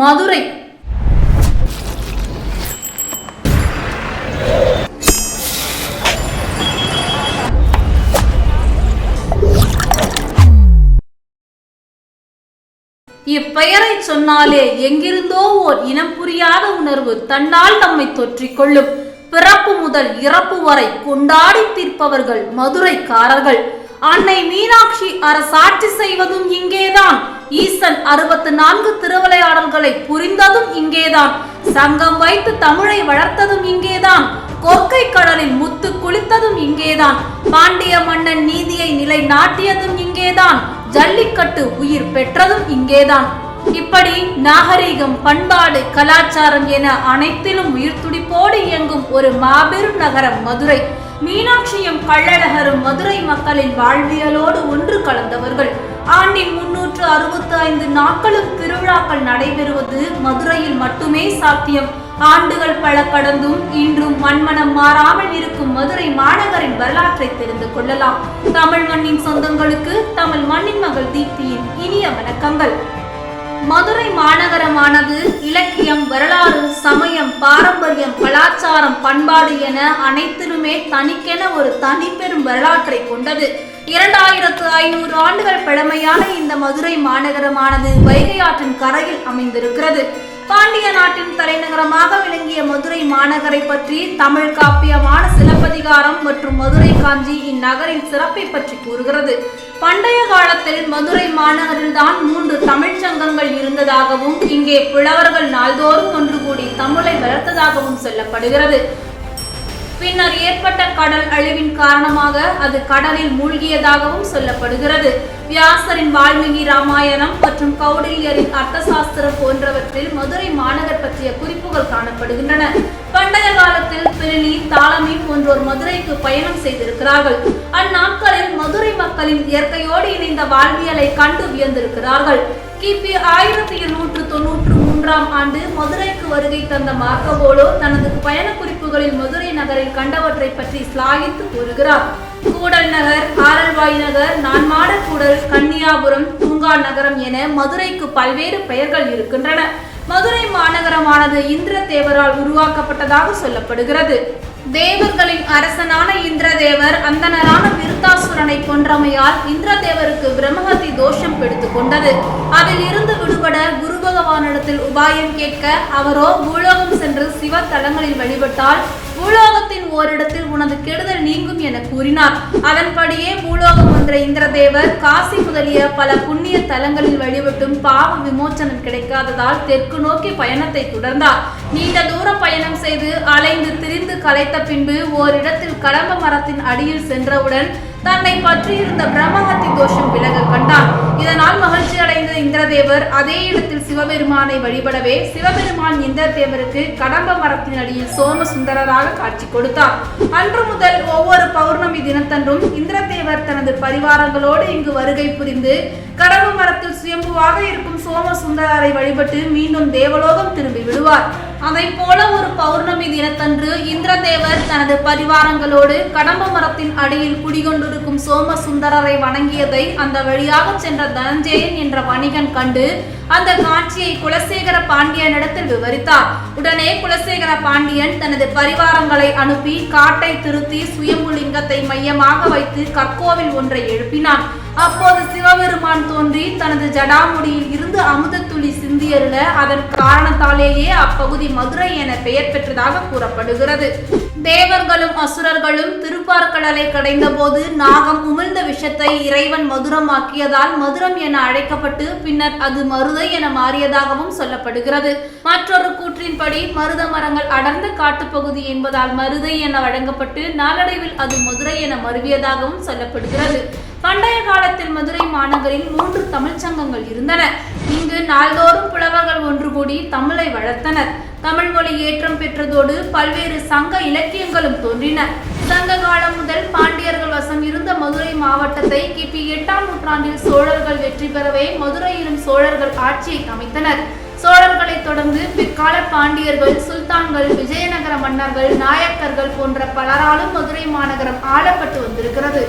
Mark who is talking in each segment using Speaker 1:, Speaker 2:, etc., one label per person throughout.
Speaker 1: மதுரை. இப்பெயரை சொன்னாலே எங்கிருந்தோ ஓர் இனம் புரியாத உணர்வு தன்னால் நம்மை தொற்றிக் கொள்ளும். பிறப்பு முதல் இறப்பு வரை கொண்டாடி தீர்ப்பவர்கள் மதுரைக்காரர்கள். அன்னை மீனாட்சி அரசாட்சி செய்வதும் இங்கேதான். ஈசன் அறுபத்து நான்கு திருவிளையாடல்களை புரிந்ததும் இங்கேதான். சங்கம் வைத்து தமிழை வளர்த்ததும் இங்கேதான். கொற்கை கடலில் முத்து குளித்ததும் இங்கேதான். பாண்டிய மன்னன் நீதியை நிலைநாட்டியதும் இங்கேதான். ஜல்லிக்கட்டு உயிர் பெற்றதும் இங்கேதான். இப்படி நாகரீகம் பண்பாடு கலாச்சாரம் என அனைத்திலும் உயிர் துடிப்போடு இயங்கும் ஒரு மாபெரும் நகரம் மதுரை. மீனாட்சியும் கள்ளழகரும் மதுரை மக்களின் வாழ்வியலோடு ஒன்று கலந்தவர்கள். ஆண்டின் முன்னூற்று அறுபத்தி ஐந்து நாட்களும் திருவிழாக்கள் நடைபெறுவது மதுரையில் மட்டுமே சாத்தியம். ஆண்டுகள் பல கடந்தும் இன்றும் மண்மனம் மாறாமல் இருக்கும் மதுரை மாநகரின் வரலாற்றை தெரிந்து கொள்ளலாம். தமிழ் மண்ணின் சொந்தங்களுக்கு தமிழ் மண்ணின் மகள் தீப்தியின் இனிய வணக்கங்கள். மதுரை மாநகரமானது இலக்கியம் வரலாறு சமயம் பாரம்பரியம் கலாச்சாரம் பண்பாடு என அனைத்திலுமே தனிக்கென ஒரு தனிப்பெரும் வரலாற்றை கொண்டது. இரண்டாயிரத்து ஐநூறு ஆண்டுகள் பழமையான இந்த மதுரை மாநகரமானது வைகை ஆற்றின் கரையில் அமைந்திருக்கிறது. பாண்டிய நாட்டின் தலைநகரமாக விளங்கிய மதுரை மாநகரை பற்றி தமிழ் காப்பியமான சிலப்பதிகாரம் மற்றும் மதுரை காஞ்சி இந்நகரின் சிறப்பை பற்றி கூறுகிறது. பண்டைய காலத்தில் மதுரை மாநகரில்தான் மூன்று தமிழ்ச் சங்கங்கள் இருந்ததாகவும் இங்கே புலவர்கள் நாள்தோறும் ஒன்று கூடி தமிழை வளர்த்ததாகவும் சொல்லப்படுகிறது. பின்னர் ஏற்பட்ட கடல் அழிவின் காரணமாக அது கடலில் மூழ்கியதாகவும் சொல்லப்படுகிறது. வியாசரின் வால்மீகி ராமாயணம் மற்றும் கௌடில்யரின் அர்த்தசாஸ்திரம் போன்றவற்றில் மதுரை மாநகர் பற்றிய குறிப்புகள் காணப்படுகின்றன. பண்டைய காலத்தில் பிரிலி தாளமி போன்றோர் மதுரைக்கு பயணம் செய்திருக்கிறார்கள். அந்நாட்களில் மதுரை மக்களின் இயற்கையோடு இணைந்த வாழ்வியலை கண்டு வியந்திருக்கிறார்கள். கிபி ஆயிரத்தி எண்ணூற்று தொன்னூற்று மூன்றாம் ஆண்டு மதுரைக்கு வருகை தந்த மார்க்கபோலோ தனது பயண குறிப்புகளில் மதுரை நகரில் கண்டவற்றை பற்றி ஸ்லாகித்து கூறுகிறார். கூடல் நகர் ஆரல்வாய் நகர் நான்மாட கூடல் கன்னியாபுரம் தூங்கா நகரம் என மதுரைக்கு பல்வேறு பெயர்கள் இருக்கின்றன. மதுரை மாநகரமானது இந்திர தேவரால் உருவாக்கப்பட்டதாக சொல்லப்படுகிறது. தேவர்களின் அரசனான இந்திரதேவர் அந்தனரான விருத்தாசுரனை கொன்றமையால் இந்திரதேவருக்கு பிரம்மஹத்தி தோஷம் பிடித்து கொண்டது. அதில் இருந்து விடுபட குரு பகவானிடத்தில் உபாயம் கேட்க அவரோ பூலோகம் சென்று சிவ தலங்களில் வழிபட்டால் பூலோகத்தின் ஓரிடத்தில் கூறினார். அதன்படியே பூலோகம் வந்த இந்திரதேவர் காசி முதலிய பல புண்ணிய தலங்களில் வழிபட்டும் பாவ விமோச்சனம் கிடைக்காததால் தெற்கு நோக்கி பயணத்தை தொடர்ந்தார். நீண்ட தூர பயணம் செய்து அலைந்து திரிந்து கலைத்த பின்பு ஓரிடத்தில் கடம்ப மரத்தின் அடியில் சென்றவுடன் தன்னை பற்றியிருந்த பிரம்மஹத்தி தோஷம் விலக கண்டான். இதனால் மகிழ்ச்சி அடைந்த இந்திரதேவர் அதே இடத்தில் சிவபெருமானை வழிபடவே சிவபெருமான் இந்திரதேவருக்கு கடம்ப மரத்தின் அடியில் சோம சுந்தரராக காட்சி கொடுத்தார். அன்று முதல் ஒவ்வொரு பௌர்ணமி தினத்தன்றும் இந்திரதேவர் தனது பரிவாரங்களோடு இங்கு வருகை புரிந்து கடம்ப மரத்தில் சுயம்புவாக இருக்கும் சோம சுந்தரரை வழிபட்டு மீண்டும் தேவலோகம் திரும்பி விடுவார். அதை போல ஒரு பௌர்ணமி தினத்தன்று இந்திரதேவர் தனது பரிவாரங்களோடு கடம்ப மரத்தின் அடியில் குடிகொண்டிருக்கும் சோமசுந்தரரை வணங்கியதை அந்த வழியாக சென்ற தனஞ்சயன் என்ற வணிகன் கண்டு அந்த காட்சியை குலசேகர பாண்டியனிடத்தில் விவரித்தார். உடனே குலசேகர பாண்டியன் தனது பரிவாரங்களை அனுப்பி காட்டை திருத்தி சுயம்புலிங்கத்தை மையமாக வைத்து கற்கோவில் ஒன்றை எழுப்பினான். அப்போது சிவபெருமான் தோன்றி தனது ஜடாமுடியில் இருந்து அமுதத்துளி சிந்தியருள அதன் காரணத்தாலேயே அப்பகுதி மதுரை என பெயர் பெற்றதாக கூறப்படுகிறது. தேவர்களும் அசுரர்களும் திருப்பார்கடலை கடைந்த போது நாகம் உமிழ்ந்த விஷத்தை இறைவன் மதுரமாக்கியதால் மதுரம் என அழைக்கப்பட்டு பின்னர் அது மருதை என மாறியதாகவும் சொல்லப்படுகிறது. மற்றொரு கூற்றின்படி மருத மரங்கள் அடர்ந்த காட்டுப்பகுதி என்பதால் மருதை என வழங்கப்பட்டு நாளடைவில் அது மதுரை என மருவியதாகவும் சொல்லப்படுகிறது. பண்டைய காலத்தில் மதுரை மாநகரில் மூன்று தமிழ்ச் சங்கங்கள் இருந்தன. இங்கு நாள்தோறும் புலவர்கள் ஒன்று கூடி தமிழை வளர்த்தனர். தமிழ் மொழி ஏற்றம் பெற்றதோடு பல்வேறு சங்க இலக்கியங்களும் தோன்றின. சங்க காலம் முதல் பாண்டியர்கள் வசம் இருந்த மதுரை மாவட்டத்தை கிபி எட்டாம் நூற்றாண்டில் சோழர்கள் வெற்றி பெறவே மதுரையிலும் சோழர்கள் ஆட்சியை அமைத்தனர். சோழர்களைத் தொடர்ந்து பிற்கால பாண்டியர்கள் சுல்தான்கள் விஜயநகர மன்னர்கள் நாயக்கர்கள் போன்ற பலராலும் மதுரை மாநகரம் ஆளப்பட்டு வந்திருக்கிறது.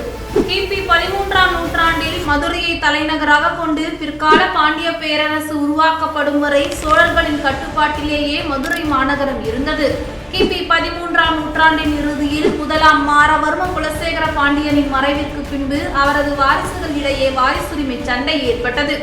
Speaker 1: கிபி பதிமூன்றாம் நூற்றாண்டில் மதுரையை தலைநகராக கொண்டு பிற்கால பாண்டிய பேரரசு உருவாக்கப்படும் வரை சோழர்களின் கட்டுப்பாட்டிலேயே மதுரை மாநகரம் இருந்தது. கிபி பதிமூன்றாம் நூற்றாண்டின் இறுதியில் முதலாம் மாரவர்ம குலசேகர பாண்டியனின் மறைவிற்கு பின்பு அவரது வாரிசுகள் இடையே வாரிசுரிமை சண்டை ஏற்பட்டது.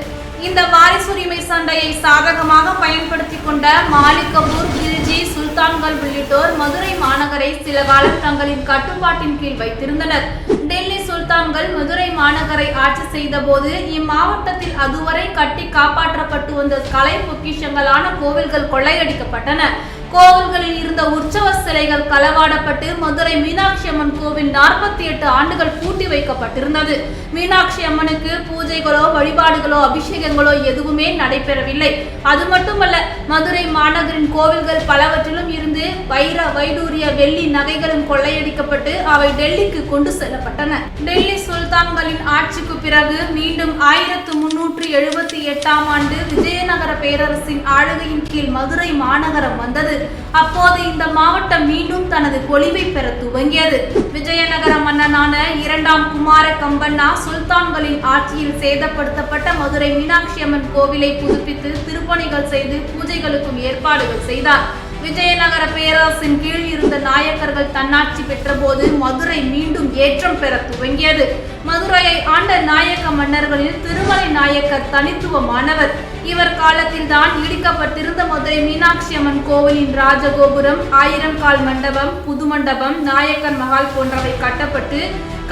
Speaker 1: இந்த வாரிசுரிமை சண்டையை சாதகமாக பயன்படுத்தி கொண்ட மாலிகபூர் கிரிஜி சுல்தான்கள் உள்ளிட்டோர் மதுரை மாநகரை சில காலம் தங்களின் கட்டுப்பாட்டின் கீழ் வைத்திருந்தனர். டெல்லி சுல்தான்கள் மதுரை மாநகரை ஆட்சி செய்தபோது இம்மாவட்டத்தில் அதுவரை கட்டி காப்பாற்றப்பட்டு வந்த கலை பொக்கிஷங்களான கோவில்கள் கொள்ளையடிக்கப்பட்டன. கோவில்களில் இருந்த உற்சவ சிலைகள் களவாடப்பட்டு மதுரை மீனாட்சி அம்மன் கோவில் நாற்பத்தி எட்டு ஆண்டுகள் பூட்டி வைக்கப்பட்டிருந்தது. மீனாட்சி அம்மனுக்கு பூஜைகளோ வழிபாடுகளோ அபிஷேகங்களோ எதுவுமே நடைபெறவில்லை. அது மட்டுமல்ல மதுரை மாநகரின் கோவில்கள் பலவற்றிலும் இருந்து வைர வைடூரிய வெள்ளி நகைகளும் கொள்ளையடிக்கப்பட்டு அவை டெல்லிக்கு கொண்டு செல்லப்பட்டன. டெல்லி சுல்தான்களின் ஆட்சிக்கு பிறகு மீண்டும் ஆயிரத்து முன்னூற்றி எழுபத்தி எட்டாம் ஆண்டு விஜயநகர பேரரசின் ஆளுகையின் கீழ் மதுரை மாநகரம் வந்தது. அப்போது இந்த மாவட்டம் மீண்டும் தனது பொலிவை பெற துவங்கியது. விஜயநகர மன்னனான இரண்டாம் குமார கம்பண்ணா சுல்தான்களின் ஆட்சியில் சேதப்படுத்தப்பட்ட மதுரை மீனாட்சி அம்மன் கோவிலை புதுப்பித்து திருப்பணிகள் செய்து பூஜைகளுக்கும் ஏற்பாடுகள் செய்தார். விஜயநகர பேரரசின் கீழ் இருந்த நாயக்கர்கள் தன்னாட்சி பெற்றபோது மதுரை மீண்டும் ஏற்றம் பெற துவங்கியது. மதுரையை ஆண்ட நாயக்க மன்னர்களில் திருமலை நாயக்கர் தனித்துவமானவர். இவர் காலத்தில் தான் இடிக்கப்பட்டிருந்த மதுரை மீனாட்சி அம்மன் கோவிலின் ராஜகோபுரம் ஆயிரம் கால் மண்டபம் புது மண்டபம் நாயக்கர் மகால் போன்றவை கட்டப்பட்டு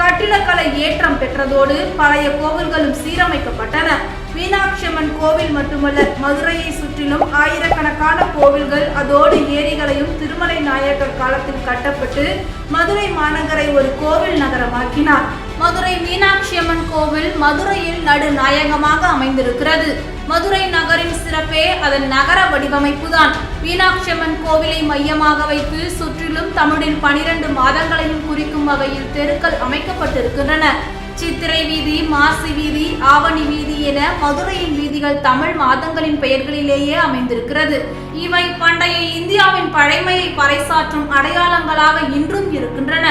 Speaker 1: கட்டிடக்கலை ஏற்றம் பெற்றதோடு பழைய கோவில்களும் சீரமைக்கப்பட்டன. மீனாட்சி அம்மன் கோவில் மட்டுமல்ல மதுரையை சுற்றிலும் ஆயிரக்கணக்கான கோவில்கள் அதோடு ஏரிகளையும் திருமலை நாயக்கர் காலத்தில் கட்டப்பட்டு மதுரை மாநகரை ஒரு கோவில் நகரமாக்கினார். மதுரை மீனாட்சி அம்மன் கோவில் மதுரையில் நடுநாயகமாக அமைந்திருக்கிறது. மதுரை நகரின் சிறப்பே அதன் நகர வடிவமைப்புதான். மீனாட்சி அம்மன் கோவிலை மையமாக வைத்து சுற்றிலும் தமிழில் பனிரெண்டு மாதங்களையும் குறிக்கும் வகையில் தெருக்கள் அமைக்கப்பட்டிருக்கின்றன. சித்திரை வீதி மாசி வீதி ஆவணி வீதி என மதுரையின் வீதிகள் தமிழ் மாதங்களின் பெயர்களிலேயே அமைந்திருக்கிறது. இவை பண்டைய இந்தியாவின் பழைமையை பறைசாற்றும் அடையாளங்களாக இன்றும் இருக்கின்றன.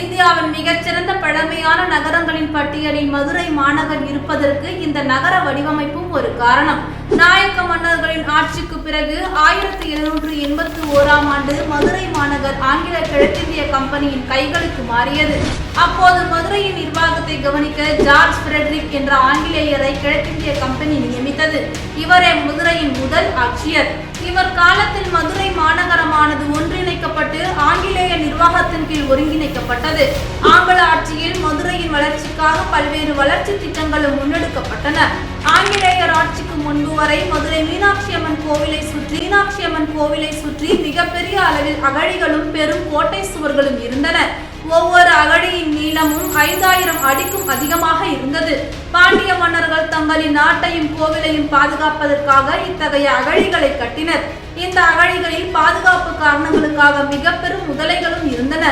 Speaker 1: இந்தியாவின் மிகச்சிறந்த பழமையான நகரங்களின் பட்டியலில் மதுரை மாநகர் இருப்பதற்கு இந்த நகர வடிவமைப்பும் ஒரு காரணம். நாயக்க மன்னர்களின் ஆட்சிக்கு பிறகு ஆயிரத்தி எழுநூற்று எண்பத்தி ஓராம் ஆண்டு மதுரை நகர் ஆங்கில கிழக்கிந்திய கம்பெனியின் கைகளுக்கு மாறியது. அப்போது மதுரையின் நிர்வாகத்தை கவனிக்க ஜார்ஜ் பிரெட்ரிக் என்ற ஆங்கிலேயரை கிழக்கிந்திய கம்பெனி நியமித்தது. இவரே மதுரையின் முதல் ஆட்சியர். இவர் காலத்தில் மதுரை மாநகரமானது ஒன்றிணைக்கப்பட்டு ஆங்கிலேய நிர்வாகத்தின் கீழ் ஒருங்கிணைக்கப்பட்டது. ஆங்கில ஆட்சியில் மதுரையின் வளர்ச்சிக்காக பல்வேறு வளர்ச்சி திட்டங்களும் முன்னெடுக்கப்பட்டன. ஆங்கிலேயர் ஆட்சிக்கு முன்பு வரை மதுரை மீனாட்சி அம்மன் கோவிலை சுற்றி மீனாட்சி அம்மன் கோவிலை சுற்றி மிகப்பெரிய அளவில் அகழிகளும் பெரும் கோட்டை சுவர்களும் இருந்தன. ஒவ்வொரு அகழியின் நீளமும் ஐந்தாயிரம் அடிக்கும் அதிகமாக இருந்தது. பாண்டிய மன்னர்கள் தங்களின் நாட்டையும் கோவிலையும் பாதுகாப்பதற்காக இத்தகைய அகழிகளை கட்டினர். இந்த அகழிகளில் பாதுகாப்பு காரணங்களுக்காக மிக பெரும் முதலைகளும் இருந்தன.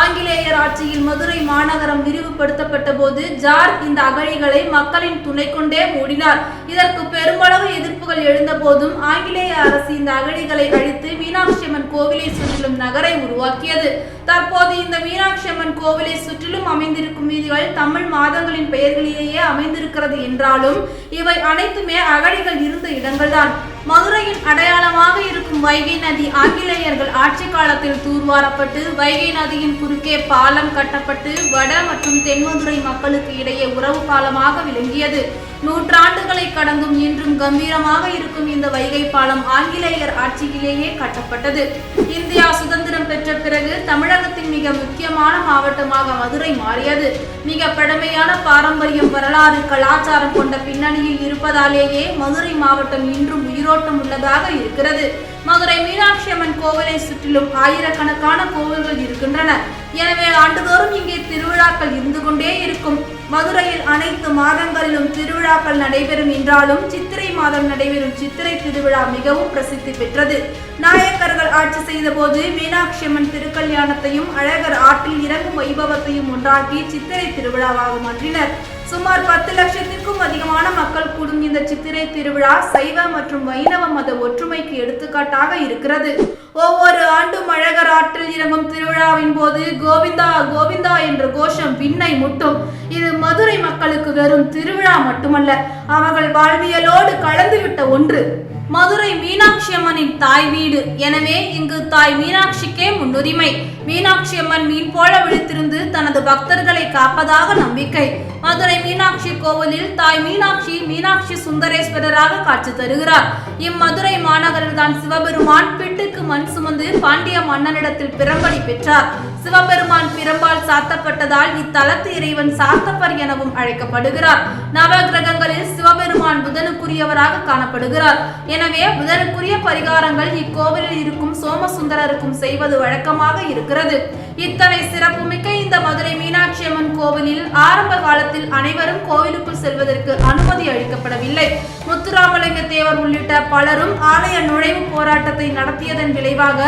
Speaker 1: ஆங்கிலேயர் ஆட்சியில் மதுரை மாநகரம் விரிவுபடுத்தப்பட்ட போது ஜார் இந்த அகழிகளை மக்களின் துணை கொண்டே மூடினார். இதற்கு பெருமளவு எதிர்ப்புகள் எழுந்த போதும் ஆங்கிலேய அரசு இந்த அகழிகளை அழித்து மீனாட்சி அம்மன் கோவிலை சுற்றிலும் நகரை உருவாக்கியது. தற்போது இந்த மீனாட்சி அம்மன் கோவிலை சுற்றிலும் அமைந்திருக்கும் வீதிகள் தமிழ் மாதங்களின் பெயர்களிலேயே அமைந்திருக்கிறது என்றாலும் இவை அனைத்துமே அகழிகள் இருந்த இடங்கள்தான். மதுரையின் அடையாளமாக இருக்கும் வைகை நதி ஆங்கிலேயர்கள் ஆட்சி காலத்தில் தூர்வாரப்பட்டு வைகை நதியின் குறுக்கே பாலம் கட்டப்பட்டு வட மற்றும் தென்மதுரை மக்களுக்கு இடையே உறவு பாலமாக விளங்கியது. நூற்றாண்டுகளை கடந்தும் இன்றும் கம்பீரமாக இருக்கும் இந்த வைகை பாலம் ஆங்கிலேயர் ஆட்சியிலேயே கட்டப்பட்டது. இந்தியா சுதந்திரம் பெற்ற பிறகு தமிழகத்தின் மிக முக்கியமான மாவட்டமாக மதுரை மாறியது. மிக பழமையான பாரம்பரியம் வரலாறு கலாச்சாரம் கொண்ட பின்னணியில் இருப்பதாலேயே மதுரை மாவட்டம் இன்றும் உயிரோட்டம் உள்ளதாக இருக்கிறது. மதுரை மீனாட்சி அம்மன் கோவிலை சுற்றிலும் ஆயிரக்கணக்கான கோவில்கள் இருக்கின்றன. எனவே ஆண்டுதோறும் இங்கே திருவிழாக்கள் இருந்து கொண்டே இருக்கும். மதுரையில் அனைத்து மாதங்களிலும் திருவிழாக்கள் நடைபெறும் என்றாலும் சித்திரை மாதம் நடைபெறும் சித்திரை திருவிழா மிகவும் பிரசித்தி பெற்றது. நாயக்கர்கள் ஆட்சி செய்த போது மீனாட்சி அம்மன் திருக்கல்யாணத்தையும் அழகர் ஆற்றில் இறங்கும் வைபவத்தையும் ஒன்றாக்கி சித்திரை திருவிழாவாக மாற்றினர் சுமார் பத்து லட்சத்திற்கும் அதிகமான மக்கள் கூடும்
Speaker 2: இந்த சித்திரை திருவிழா சைவ மற்றும் வைணவ மத ஒற்றுமைக்கு எடுத்துக்காட்டாக இருக்கிறது. ஒவ்வொரு ஆண்டும் அழகர் ஆற்றில் இறங்கும் திருவிழாவின் போது கோவிந்தா கோவிந்தா என்ற கோஷம் விண்ணை முட்டும். இது மதுரை மக்களுக்கு வெறும் திருவிழா மட்டுமல்ல அவர்கள் வாழ்வியலோடு கலந்துவிட்ட ஒன்று.
Speaker 1: மதுரை மீனாட்சி அம்மனின் தாய் வீடு. எனவே இங்கு தாய் மீனாட்சிக்கே முன்னுரிமை. மீனாட்சி அம்மன் மீன் போல விழித்திருந்து தனது பக்தர்களை காப்பதாக நம்பிக்கை. மதுரை மீனாட்சி கோவிலில் தாய் மீனாட்சி மீனாட்சி சுந்தரேஸ்வரராக காட்சி தருகிறார். இம்மதுரை மாநகரில் தான் சிவபெருமான் பிட்டுக்கு மண் சுமந்து பாண்டிய மன்னனிடத்தில் பிரம்படி பெற்றார். சிவபெருமான் பிரம்பால் சாத்தப்பட்டதால் இத்தலத்து இறைவன் சாத்தப்பர் எனவும் அழைக்கப்படுகிறார். நவகிரகங்களில் சிவபெருமான் புதனுக்குரியவராக காணப்படுகிறார். எனவே புதனுக்குரிய பரிகாரங்கள் இக்கோவிலில் இருக்கும் சோமசுந்தரருக்கும் செய்வது வழக்கமாக இருக்கிறது. இத்தனை சிறப்புமிக்க இந்த மதுரை மீனாட்சி அம்மன் கோவிலில் ஆரம்ப காலத்தில் அனைவரும் கோவிலுக்குள் செல்வதற்கு அனுமதி அளிக்கப்படவில்லை. முத்துராமலிங்க தேவர் உள்ளிட்ட பலரும் ஆலய நுழைவு போராட்டத்தை நடத்தியதன் விளைவாக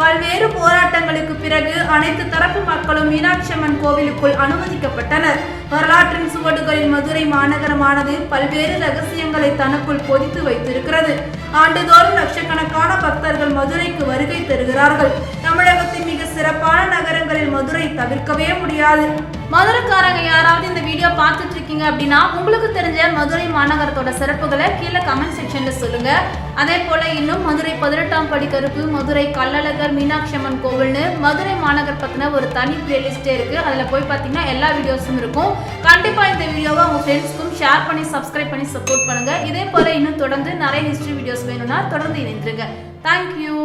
Speaker 1: பல்வேறு போராட்டங்களுக்கு பிறகு அனைத்து தரப்பு மக்களும் மீனாட்சி அம்மன் கோவிலுக்குள் அனுமதிக்கப்பட்டனர். வரலாற்றின் சுவடுகளில் மதுரை மாநகரமானது பல்வேறு ரகசியங்களை தனக்குள் பொதித்து வைத்திருக்கிறது. ஆண்டுதோறும் லட்சக்கணக்கான பக்தர்கள் மதுரைக்கு வருகை தருகிறார்கள். தமிழகத்தின் மிக சிறப்பான நகரங்களில் மதுரை தவிர்க்கவே முடியாது. மதுரைக்காரங்க யாராவது இந்த வீடியோ பார்த்துட்டு இருக்கீங்க அப்படின்னா உங்களுக்கு தெரிஞ்ச மதுரை மாநகரத்தோட சிறப்புகளை கீழே கமெண்ட் செக்ஷன்ல சொல்லுங்க. அதே போல இன்னும் மதுரை பதினெட்டாம் படி கருப்பு மதுரை கள்ளழகர் மீனாட்சி அம்மன் கோவில்னு மதுரை மாநகர் பத்தின ஒரு தனி பிளேலிஸ்டே இருக்கு. அதுல போய் பார்த்தீங்கன்னா எல்லா வீடியோஸும் இருக்கும். கண்டிப்பா இந்த வீடியோவை உங்க ஃப்ரெண்ட்ஸ்க்கும் ஷேர் பண்ணி சப்ஸ்கிரைப் பண்ணி சப்போர்ட் பண்ணுங்க. இதே போல இன்னும் தொடர்ந்து நிறைய ஹிஸ்டரி வீடியோஸ் வேணும்னா தொடர்ந்து இணைந்துருங்க. தேங்க்யூ